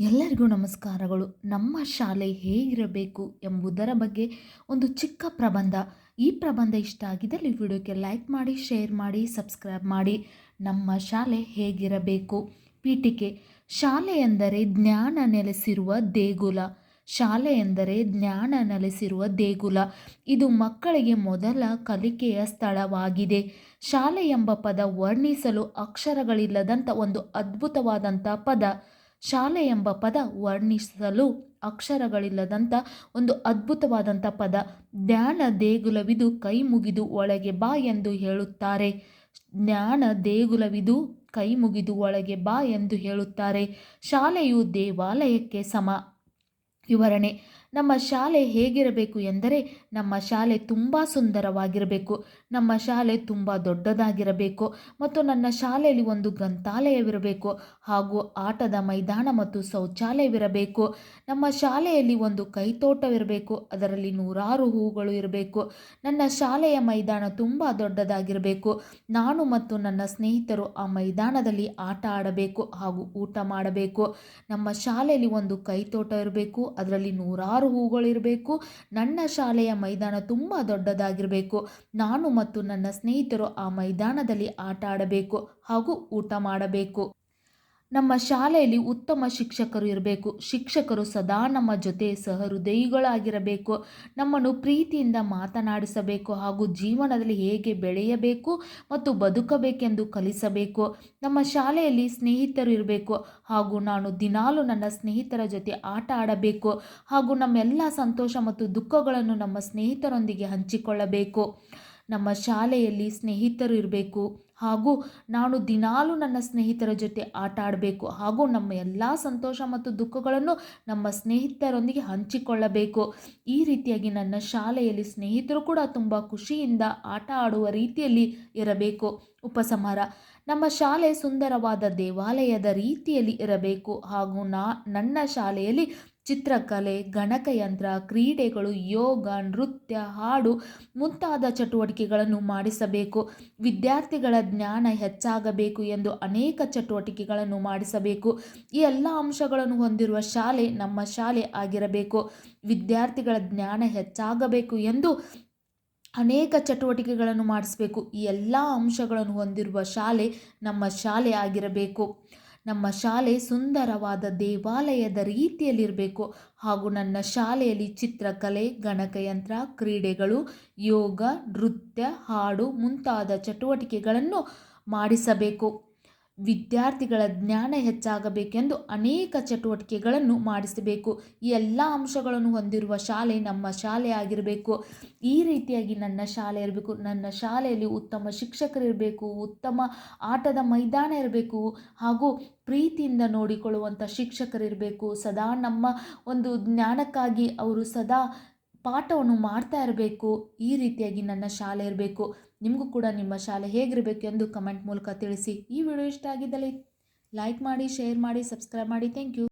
ಎಲ್ಲರಿಗೂ ನಮಸ್ಕಾರಗಳು. ನಮ್ಮ ಶಾಲೆ ಹೇಗಿರಬೇಕು ಎಂಬುದರ ಬಗ್ಗೆ ಒಂದು ಚಿಕ್ಕ ಪ್ರಬಂಧ. ಈ ಪ್ರಬಂಧ ಇಷ್ಟ ಆಗಿದ್ದಲ್ಲಿ ವಿಡಿಯೋಕ್ಕೆ ಲೈಕ್ ಮಾಡಿ, ಶೇರ್ ಮಾಡಿ, ಸಬ್ಸ್ಕ್ರೈಬ್ ಮಾಡಿ. ನಮ್ಮ ಶಾಲೆ ಹೇಗಿರಬೇಕು? ಪೀಠಿಕೆ. ಶಾಲೆ ಎಂದರೆ ಜ್ಞಾನ ನೆಲೆಸಿರುವ ದೇಗುಲ. ಶಾಲೆ ಎಂದರೆ ಜ್ಞಾನ ನೆಲೆಸಿರುವ ದೇಗುಲ. ಇದು ಮಕ್ಕಳಿಗೆ ಮೊದಲ ಕಲಿಕೆಯ ಸ್ಥಳವಾಗಿದೆ. ಶಾಲೆ ಎಂಬ ಪದ ವರ್ಣಿಸಲು ಅಕ್ಷರಗಳಿಲ್ಲದಂಥ ಒಂದು ಅದ್ಭುತವಾದಂಥ ಪದ. ಶಾಲೆ ಎಂಬ ಪದ ವರ್ಣಿಸಲು ಅಕ್ಷರಗಳಿಲ್ಲದಂಥ ಒಂದು ಅದ್ಭುತವಾದಂಥ ಪದ. ಜ್ಞಾನ ದೇಗುಲವಿದು ಕೈ ಮುಗಿದು ಒಳಗೆ ಬಾ ಎಂದು ಹೇಳುತ್ತಾರೆ. ಜ್ಞಾನ ದೇಗುಲವಿದು ಕೈ ಮುಗಿದು ಒಳಗೆ ಬಾ ಎಂದು ಹೇಳುತ್ತಾರೆ. ಶಾಲೆಯು ದೇವಾಲಯಕ್ಕೆ ಸಮ. ವಿವರಣೆ. ನಮ್ಮ ಶಾಲೆ ಹೇಗಿರಬೇಕು ಎಂದರೆ ನಮ್ಮ ಶಾಲೆ ತುಂಬ ಸುಂದರವಾಗಿರಬೇಕು. ನಮ್ಮ ಶಾಲೆ ತುಂಬ ದೊಡ್ಡದಾಗಿರಬೇಕು ಮತ್ತು ನನ್ನ ಶಾಲೆಯಲ್ಲಿ ಒಂದು ಗ್ರಂಥಾಲಯವಿರಬೇಕು ಹಾಗೂ ಆಟದ ಮೈದಾನ ಮತ್ತು ಶೌಚಾಲಯವಿರಬೇಕು. ನಮ್ಮ ಶಾಲೆಯಲ್ಲಿ ಒಂದು ಕೈತೋಟವಿರಬೇಕು, ಅದರಲ್ಲಿ ನೂರಾರು ಹೂಗಳು ಇರಬೇಕು. ನನ್ನ ಶಾಲೆಯ ಮೈದಾನ ತುಂಬ ದೊಡ್ಡದಾಗಿರಬೇಕು. ನಾನು ಮತ್ತು ನನ್ನ ಸ್ನೇಹಿತರು ಆ ಮೈದಾನದಲ್ಲಿ ಆಟ ಆಡಬೇಕು ಹಾಗೂ ಊಟ ಮಾಡಬೇಕು. ನಮ್ಮ ಶಾಲೆಯಲ್ಲಿ ಒಂದು ಕೈತೋಟ ಇರಬೇಕು, ಅದರಲ್ಲಿ ನೂರಾರು ಹೂಗಳಿರಬೇಕು ನನ್ನ ಶಾಲೆಯ ಮೈದಾನ ತುಂಬ ದೊಡ್ಡದಾಗಿರಬೇಕು. ನಾನು ಮತ್ತು ನನ್ನ ಸ್ನೇಹಿತರು ಆ ಮೈದಾನದಲ್ಲಿ ಆಟ ಆಡಬೇಕು ಹಾಗೂ ಊಟ ಮಾಡಬೇಕು. ನಮ್ಮ ಶಾಲೆಯಲ್ಲಿ ಉತ್ತಮ ಶಿಕ್ಷಕರು ಇರಬೇಕು. ಶಿಕ್ಷಕರು ಸದಾ ನಮ್ಮ ಜೊತೆ ಸಹೃದಯಿಗಳಾಗಿರಬೇಕು. ನಮ್ಮನ್ನು ಪ್ರೀತಿಯಿಂದ ಮಾತನಾಡಿಸಬೇಕು ಹಾಗೂ ಜೀವನದಲ್ಲಿ ಹೇಗೆ ಬೆಳೆಯಬೇಕು ಮತ್ತು ಬದುಕಬೇಕೆಂದು ಕಲಿಸಬೇಕು. ನಮ್ಮ ಶಾಲೆಯಲ್ಲಿ ಸ್ನೇಹಿತರು ಇರಬೇಕು ಹಾಗೂ ನಾನು ದಿನಾಲು ನನ್ನ ಸ್ನೇಹಿತರ ಜೊತೆ ಆಟ ಆಡಬೇಕು ಹಾಗೂ ನಮ್ಮೆಲ್ಲ ಸಂತೋಷ ಮತ್ತು ದುಃಖಗಳನ್ನು ನಮ್ಮ ಸ್ನೇಹಿತರೊಂದಿಗೆ ಹಂಚಿಕೊಳ್ಳಬೇಕು. ನಮ್ಮ ಶಾಲೆಯಲ್ಲಿ ಸ್ನೇಹಿತರು ಇರಬೇಕು. ಹಾಗೂ ನಾನು ದಿನಾಲು ನನ್ನ ಸ್ನೇಹಿತರ ಜೊತೆ ಆಟ ಆಡಬೇಕು. ಹಾಗೂ ನಮ್ಮ ಎಲ್ಲ ಸಂತೋಷ ಮತ್ತು ದುಃಖಗಳನ್ನು ನಮ್ಮ ಸ್ನೇಹಿತರೊಂದಿಗೆ ಹಂಚಿಕೊಳ್ಳಬೇಕು. ಈ ರೀತಿಯಾಗಿ ನನ್ನ ಶಾಲೆಯಲ್ಲಿ ಸ್ನೇಹಿತರು ಕೂಡ ತುಂಬ ಖುಷಿಯಿಂದ ಆಟ ಆಡುವ ರೀತಿಯಲ್ಲಿ ಇರಬೇಕು. ಉಪಸಂಹಾರ. ನಮ್ಮ ಶಾಲೆ ಸುಂದರವಾದ ದೇವಾಲಯದ ರೀತಿಯಲ್ಲಿ ಇರಬೇಕು. ಹಾಗೂ ನಾ, ನನ್ನ ಶಾಲೆಯಲ್ಲಿ ಚಿತ್ರಕಲೆ, ಗಣಕಯಂತ್ರ, ಕ್ರೀಡೆಗಳು, ಯೋಗ, ನೃತ್ಯ, ಹಾಡು ಮುಂತಾದ ಚಟುವಟಿಕೆಗಳನ್ನು ಮಾಡಿಸಬೇಕು. ವಿದ್ಯಾರ್ಥಿಗಳ ಜ್ಞಾನ ಹೆಚ್ಚಾಗಬೇಕು ಎಂದು ಅನೇಕ ಚಟುವಟಿಕೆಗಳನ್ನು ಮಾಡಿಸಬೇಕು. ಈ ಎಲ್ಲ ಅಂಶಗಳನ್ನು ಹೊಂದಿರುವ ಶಾಲೆ ನಮ್ಮ ಶಾಲೆ ಆಗಿರಬೇಕು. ವಿದ್ಯಾರ್ಥಿಗಳ ಜ್ಞಾನ ಹೆಚ್ಚಾಗಬೇಕು ಎಂದು ಅನೇಕ ಚಟುವಟಿಕೆಗಳನ್ನು ಮಾಡಿಸಬೇಕು. ಈ ಎಲ್ಲ ಅಂಶಗಳನ್ನು ಹೊಂದಿರುವ ಶಾಲೆ ನಮ್ಮ ಶಾಲೆ ಆಗಿರಬೇಕು. ನಮ್ಮ ಶಾಲೆ ಸುಂದರವಾದ ದೇವಾಲಯದ ರೀತಿಯಲ್ಲಿರಬೇಕು. ಹಾಗೂ ನನ್ನ ಶಾಲೆಯಲ್ಲಿ ಚಿತ್ರಕಲೆ, ಗಣಕಯಂತ್ರ, ಕ್ರೀಡೆಗಳು, ಯೋಗ, ನೃತ್ಯ, ಹಾಡು ಮುಂತಾದ ಚಟುವಟಿಕೆಗಳನ್ನು ಮಾಡಿಸಬೇಕು. ವಿದ್ಯಾರ್ಥಿಗಳ ಜ್ಞಾನ ಹೆಚ್ಚಾಗಬೇಕೆಂದು ಅನೇಕ ಚಟುವಟಿಕೆಗಳನ್ನು ಮಾಡಿಸಬೇಕು. ಈ ಎಲ್ಲ ಅಂಶಗಳನ್ನು ಹೊಂದಿರುವ ಶಾಲೆ ನಮ್ಮ ಶಾಲೆ ಆಗಿರಬೇಕು. ಈ ರೀತಿಯಾಗಿ ನನ್ನ ಶಾಲೆ ಇರಬೇಕು. ನನ್ನ ಶಾಲೆಯಲ್ಲಿ ಉತ್ತಮ ಶಿಕ್ಷಕರಿರಬೇಕು ಉತ್ತಮ ಆಟದ ಮೈದಾನ ಇರಬೇಕು. ಹಾಗೂ ಪ್ರೀತಿಯಿಂದ ನೋಡಿಕೊಳ್ಳುವಂಥ ಶಿಕ್ಷಕರಿರಬೇಕು ಸದಾ ನಮ್ಮ ಒಂದು ಜ್ಞಾನಕ್ಕಾಗಿ ಅವರು ಸದಾ ಪಾಠವನ್ನು ಮಾಡ್ತಾ ಇರಬೇಕು, ಈ ರೀತಿಯಾಗಿ ನನ್ನ ಶಾಲೆ ಇರಬೇಕು, ನಿಮಗೂ ಕೂಡ ನಿಮ್ಮ ಶಾಲೆ ಹೇಗಿರಬೇಕು ಎಂದು ಕಮೆಂಟ್ ಮೂಲಕ ತಿಳಿಸಿ. ಈ ವಿಡಿಯೋ ಇಷ್ಟ ಆಗಿದ್ದಲ್ಲಿ ಲೈಕ್ ಮಾಡಿ ಶೇರ್ ಮಾಡಿ ಸಬ್ಸ್ಕ್ರೈಬ್ ಮಾಡಿ. Thank you